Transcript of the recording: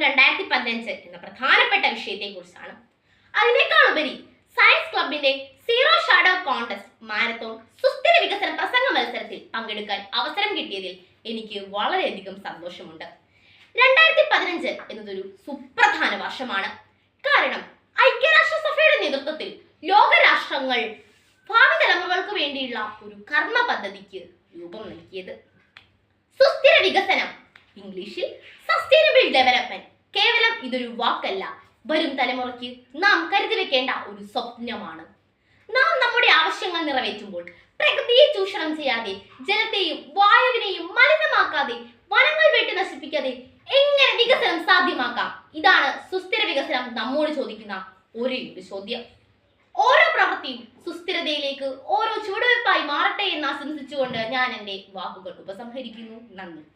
പതിനഞ്ച് എന്ന പ്രധാനപ്പെട്ട വിഷയത്തെക്കുറിച്ചാണ്. അതിനേക്കാൾ ഉപരി സയൻസ് ക്ലബിന്റെ സീറോ ഷാഡോ കോണ്ടസ്റ്റ് മാരത്തോൺ സുസ്ഥിര വികസന പ്രസംഗ മത്സരത്തിൽ പങ്കെടുക്കാൻ അവസരം കിട്ടിയതിൽ എനിക്ക് വളരെയധികം സന്തോഷമുണ്ട്. രണ്ടായിരത്തി പതിനഞ്ച് എന്നതൊരു സുപ്രധാന വർഷമാണ്. കാരണം ഐക്യരാഷ്ട്രസഭയുടെ നേതൃത്വത്തിൽ ലോകരാഷ്ട്രങ്ങൾ ഭാവി തലമുറകൾക്ക് വേണ്ടിയുള്ള ഒരു കർമ്മ പദ്ധതിക്ക് രൂപം നൽകിയത്. സുസ്ഥിര വികസനം ഇംഗ്ലീഷിൽ സസ്റ്റൈനബിൾ ഡെവലപ്മെന്റ് കേവലം ഇതൊരു വാക്കല്ല. വരും തലമുറയ്ക്ക് നാം കരുതി വെക്കേണ്ട ഒരു സ്വപ്നമാണ്. നാം നമ്മുടെ ആവശ്യങ്ങൾ നിറവേറ്റുമ്പോൾ പ്രകൃതിയെ ചൂഷണം ചെയ്യാതെ ജലത്തെയും വായുവിനെയും മലിനമാക്കാതെ വനങ്ങൾ വെട്ടി നശിപ്പിക്കാതെ എങ്ങനെ വികസനം സാധ്യമാക്കാം? ഇതാണ് സുസ്ഥിര വികസനം നമ്മോട് ചോദിക്കുന്ന ഒരേ ഒരു ചോദ്യം. ഓരോ പ്രവൃത്തിയും സുസ്ഥിരതയിലേക്ക് ഓരോ ചുവടുവെപ്പായി മാറട്ടെ എന്ന് ആശംസിച്ചുകൊണ്ട് ഞാൻ എന്റെ വാക്കുകൾ ഉപസംഹരിക്കുന്നു. നന്ദി.